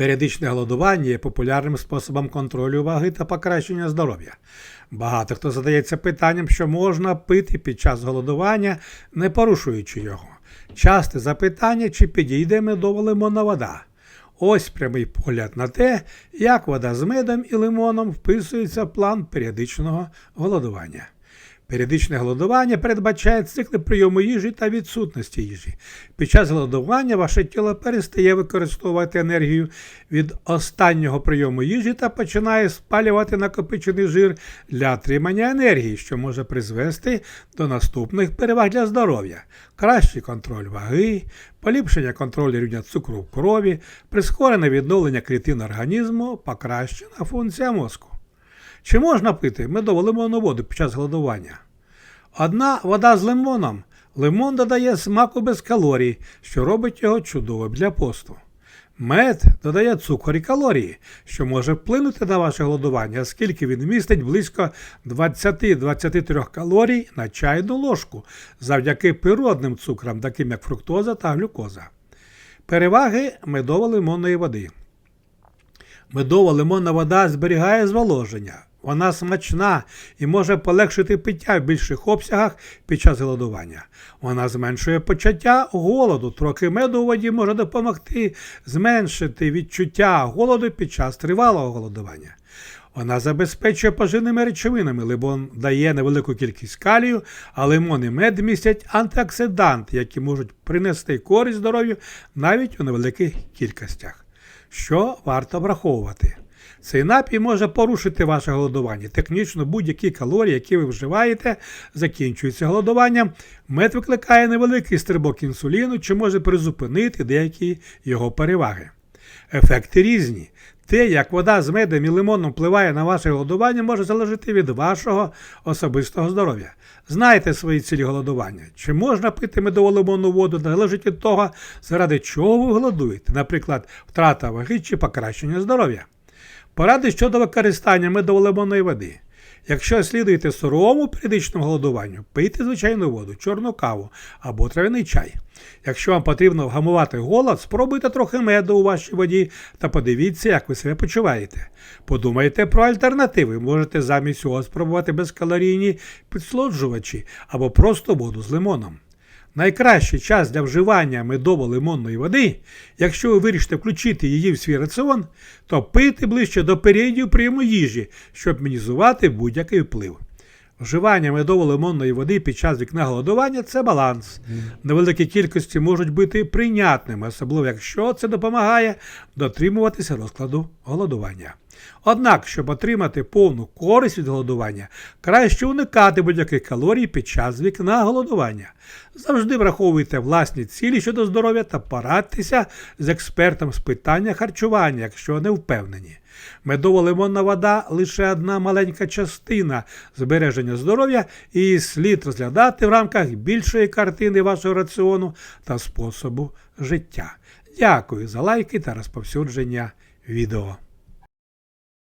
Періодичне голодування є популярним способом контролю ваги та покращення здоров'я. Багато хто задається питанням, що можна пити під час голодування, не порушуючи його. Часте запитання, чи підійде медова лимонна вода. Ось прямий погляд на те, як вода з медом і лимоном вписується в план періодичного голодування. Періодичне голодування передбачає цикли прийому їжі та відсутності їжі. Під час голодування ваше тіло перестає використовувати енергію від останнього прийому їжі та починає спалювати накопичений жир для отримання енергії, що може призвести до наступних переваг для здоров'я: кращий контроль ваги, поліпшення контролю рівня цукру в крові, прискорене відновлення клітин організму, покращена функція мозку. Чи можна пити медово-лимонну воду під час голодування? Одна вода з лимоном. Лимон додає смаку без калорій, що робить його чудовим для посту. Мед додає цукор і калорії, що може вплинути на ваше голодування, оскільки він містить близько 20-23 калорій на чайну ложку завдяки природним цукрам, таким як фруктоза та глюкоза. Переваги медово-лимонної води. Медова лимонна вода зберігає зволоження. Вона смачна і може полегшити пиття в більших обсягах під час голодування. Вона зменшує почуття голоду. Трохи меду у воді може допомогти зменшити відчуття голоду під час тривалого голодування. Вона забезпечує поживними речовинами, лимон дає невелику кількість калію, а лимон і мед містять антиоксиданти, які можуть принести користь здоров'ю навіть у невеликих кількостях. Що варто враховувати? Цей напій може порушити ваше голодування. Технічно будь-які калорії, які ви вживаєте, закінчуються голодуванням. Мед викликає невеликий стрибок інсуліну чи може призупинити деякі його переваги. Ефекти різні. Те, як вода з медом і лимоном впливає на ваше голодування, може залежати від вашого особистого здоров'я. Знайте свої цілі голодування. Чи можна пити медово-лимонну воду, залежить від того, заради чого ви голодуєте, наприклад, втрата ваги чи покращення здоров'я. Поради щодо використання медово-лимонної води. Якщо слідуєте суровому періодичному голодуванню, пийте звичайну воду, чорну каву або травяний чай. Якщо вам потрібно вгамувати голод, спробуйте трохи меду у вашій воді та подивіться, як ви себе почуваєте. Подумайте про альтернативи. Можете замість цього спробувати безкалорійні підсолоджувачі або просто воду з лимоном. Найкращий час для вживання медово-лимонної води, якщо ви вирішите включити її в свій раціон, то пити ближче до періодів прийому їжі, щоб мінізувати будь-який вплив. Вживання медово-лимонної води під час вікна голодування це баланс. Невеликі кількості можуть бути прийнятними, особливо якщо це допомагає дотримуватися розкладу голодування. Однак, щоб отримати повну користь від голодування, краще уникати будь-яких калорій під час вікна голодування. Завжди враховуйте власні цілі щодо здоров'я та порадьтеся з експертом з питання харчування, якщо не впевнені. Медово-лимонна вода лише одна маленька частина збереження здоров'я і слід розглядати в рамках більшої картини вашого раціону та способу життя. Дякую за лайки та розповсюдження відео.